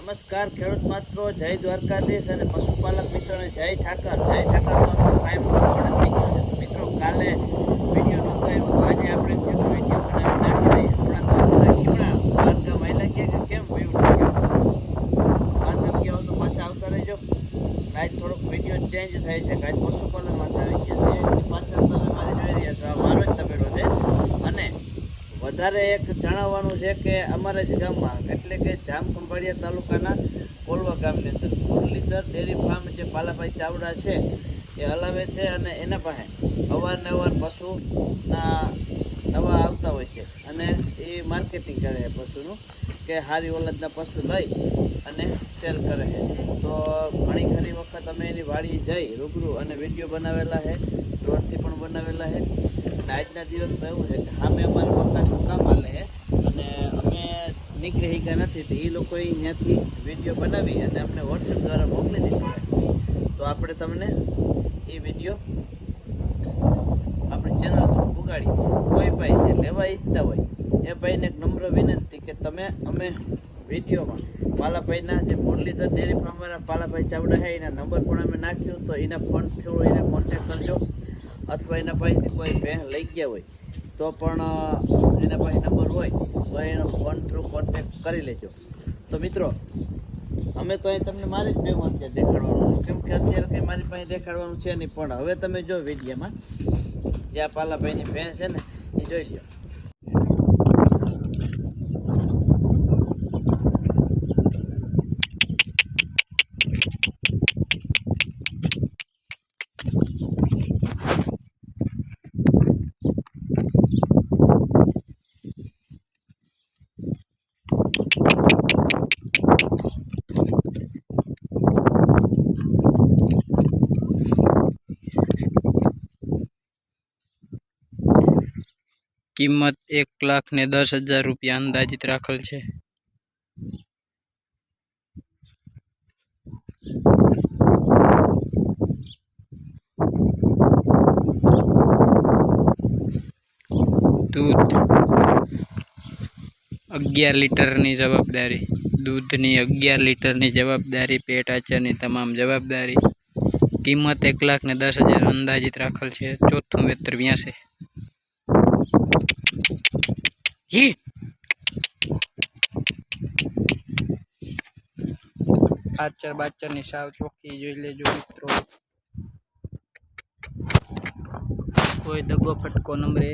નમસ્કાર, ખેડૂત મિત્રો. જય દ્વારકાધીશ અને પશુપાલક મિત્રોને જય ઠાકર. જય ઠાકર છે. મિત્રો, કાલે વીડિયો નહોતો તો આપણે બાંધકામ આયલા ગયા કે કેમ? બાંધકામ ગયા તો પાછા આવતા રહેજો. આજ થોડોક વીડિયો ચેન્જ થાય છે આજ પશુપાલન વાત આવી ગયા મારી મારો જ તબેલો અને વધારે એક જણાવવાનું છે કે અમારા જ ગામમાં એટલે કે જામ ખંભાળિયા તાલુકાના કોલવા ગામની અંદર મુરલીધર ડેરી ફાર્મ જે પાલાભાઈ ચાવડા છે, એ હલાવે છે અને એના પાસે અવારનવાર પશુના નવા આવતા હોય છે. અને એ માર્કેટિંગ કરે છે પશુનું, કે સારી ઓલદના પશુ લઈ અને સેલ કરે છે. તો ઘણી ખરી વખત અમે એની વાડી જઈ રૂબરૂ અને વીડિયો બનાવેલા છે ડ્રોનથી પણ બનાવેલા છે. અને આજના દિવસમાં એવું છે કે સામે અમારે મકાનનું કામ હાલે છે નીકળી શક્યા નથી, તો એ લોકોએ ત્યાંથી વીડિયો બનાવી અને અમને વોટ્સએપ દ્વારા મોકલી દીધો. તો આપણે તમને એ વીડિયો આપણી ચેનલ થ્રુ પુગાડી કોઈ ભાઈ જે લેવા ઈચ્છતા હોય, એ ભાઈને એક નમ્ર વિનંતી કે તમે અમે વિડીયોમાં પાલાભાઈના જે મુરલીધર ડેરી ફાર્મવાળા પાલાભાઈ ચાવડા છે, એના નંબર પણ અમે નાખ્યું તો એના ફોન થ્રુ એને કોન્ટેક કરજો. અથવા એના ભાઈથી કોઈ ભેં લઈ ગયા હોય, તો પણ એના એનો ફોન થ્રુ કોન્ટેક કરી લેજો. તો મિત્રો, અમે તો અહીં તમને મારી જ ભેગું અત્યારે દેખાડવાનું. કેમ કે અત્યારે કંઈ મારી પાસે દેખાડવાનું છે નહીં. પણ હવે તમે જો વિડીયોમાં, જે આ પાલાભાઈની ભેંસ છે ને, એ જોઈ લ્યો. કિંમત એક લાખ ને દસ હજાર રૂપિયા અંદાજિત રાખેલ છે. દૂધ. અગિયાર લીટરની જવાબદારી. દૂધની અગિયાર લીટરની જવાબદારી, પેટ આચારની તમામ જવાબદારી. કિંમત એક લાખ ને દસ હજાર અંદાજિત રાખેલ છે. ચોથું વેતર વ્યાસે. હી બાચર બાચરની સાવ ચોખ્ખી જોઈ લેજો મિત્રો. કોઈ દગો ફટકો નંબરે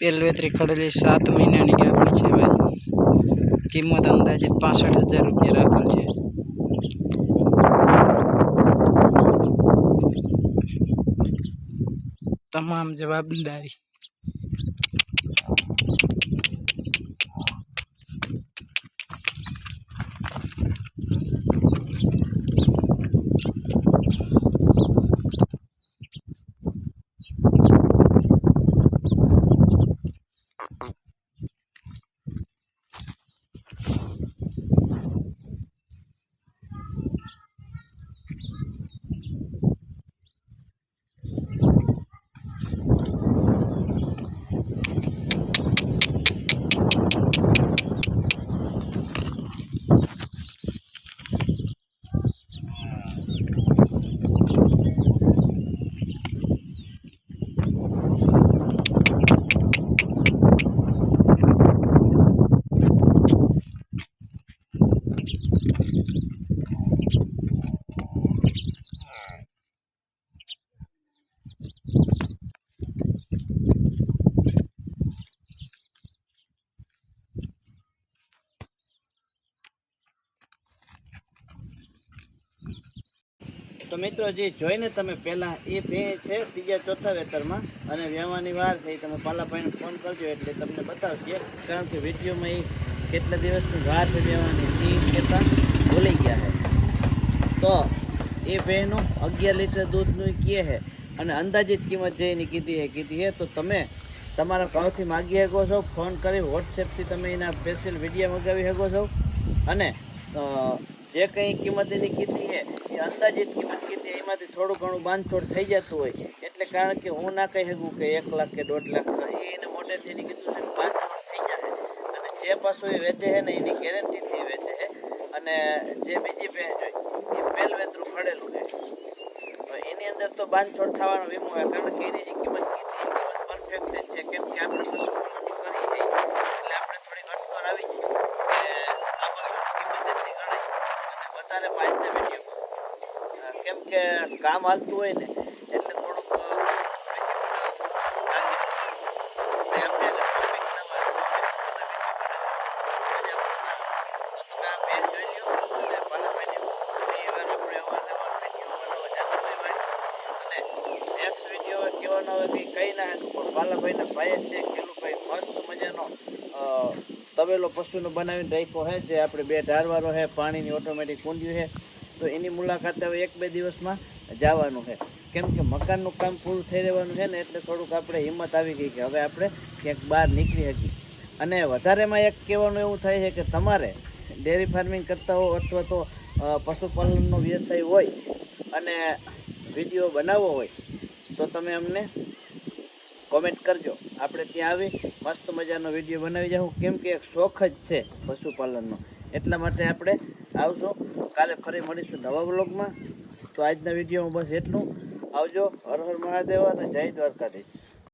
પેલવેતરી ખડેલી સાત મહિનાની ગાભણી છે ભાઈ. કિંમત અંદાજિત પાસઠ હજાર રૂપિયા રાખેલ છે. તમામ જવાબદારી. તો મિત્રો, જે જોઈને તમે પહેલાં એ બે છે, ત્રીજા ચોથા વેતરમાં અને વ્યવહારની વાર થઈ, તમે પાલાભાઈને ફોન કરજો એટલે તમને બતાવશે. કારણ કે વિડીયોમાં એ કેટલા દિવસની વાર છે વ્યવહારની, એ કહેતા ભૂલી ગયા છે. તો એ ભેનું અગિયાર લીટર દૂધનું કહે છે અને અંદાજિત કિંમત જે એની કીધી છે કીધી છે. તો તમે તમારા ભાવથી માગી શકો છો ફોન કરી વોટ્સએપથી તમે એના સ્પેશિયલ વીડિયો મગાવી શકો છો. અને જે કંઈ કિંમત એની કીધી છે, એ અંદાજિત કિંમત કીધી એમાંથી થોડું ઘણું બાંધછોડ થઈ જતું હોય. એટલે કારણ કે હું ના કહી શકું કે એક લાખ કે દોઢ લાખ એ એને મોટેથી એની કીધું છે બાંધછોડ થઈ જાય. અને જે પાછું એ વેચે છે ને, એની ગેરંટીથી વેચે છે. અને જે બીજી ભેંસ હોય એ પહેલ વેતરું ખડેલું છે. એની અંદર તો બાંધછોડ થવાનો વીમો હોય કારણ કે એની જે કિંમત કીધી એ કિંમત પરફેક્ટ છે. કેમ કે આપણે પશુપાલન કરી છે એટલે આપણે થોડીક અટકર આવી જાય કે આ પશુની કિંમત એટલી ગણાય અને વધારે પાંચના વીડિયો કેમ કે કામ હાલતું હોય ને એટલે થોડુંક અ, લાગે. એટલે આપણે એને topic ના હોય, topic વગરના video બનાવીએ. મજા પણ ના આવે. તો તમે આ page જોઈ લ્યો અને પાલાભાઈની ઘણી વાર આપણે અવારનવાર video બનાવવા જાતા હોય અને next video હવે કહેવાનો હવે કંઈ કહી ના શકું પણ બાલાભાઈના ભાઈ છે ખેલુભાઈ મસ્ત મજાનો અ, તબેલો પશુનો બનાવીને રાખ્યો છે જે આપણે બે ઢારવાળો છે પાણીની ઓટોમેટિક કુંડ્યું છે. તો એની મુલાકાતે હવે એક બે દિવસમાં જવાનું છે. કેમ કે મકાનનું કામ પૂરું થઈ રહેવાનું છે ને એટલે થોડુંક આપણે હિંમત આવી ગઈ કે હવે આપણે ક્યાંક બહાર નીકળી શકીએ. અને વધારેમાં એક કહેવાનું એવું થાય છે કે તમારે ડેરી ફાર્મિંગ કરતા હો અથવા તો પશુપાલનનો વ્યવસાય હોય અને વીડિયો બનાવવો હોય, તો તમે અમને કોમેન્ટ કરજો. આપણે ત્યાં આવી મસ્ત મજાનો વીડિયો બનાવી જાઉં. કેમ કે એક શોખ જ છે પશુપાલનનો. એટલા માટે આપણે આવશું કાલે ફરી મળીશું નવા બ્લોગમાં તો આજના વિડીયોમાં બસ એટલું. આવજો. હર હર મહાદેવ અને જય દ્વારકાધીશ.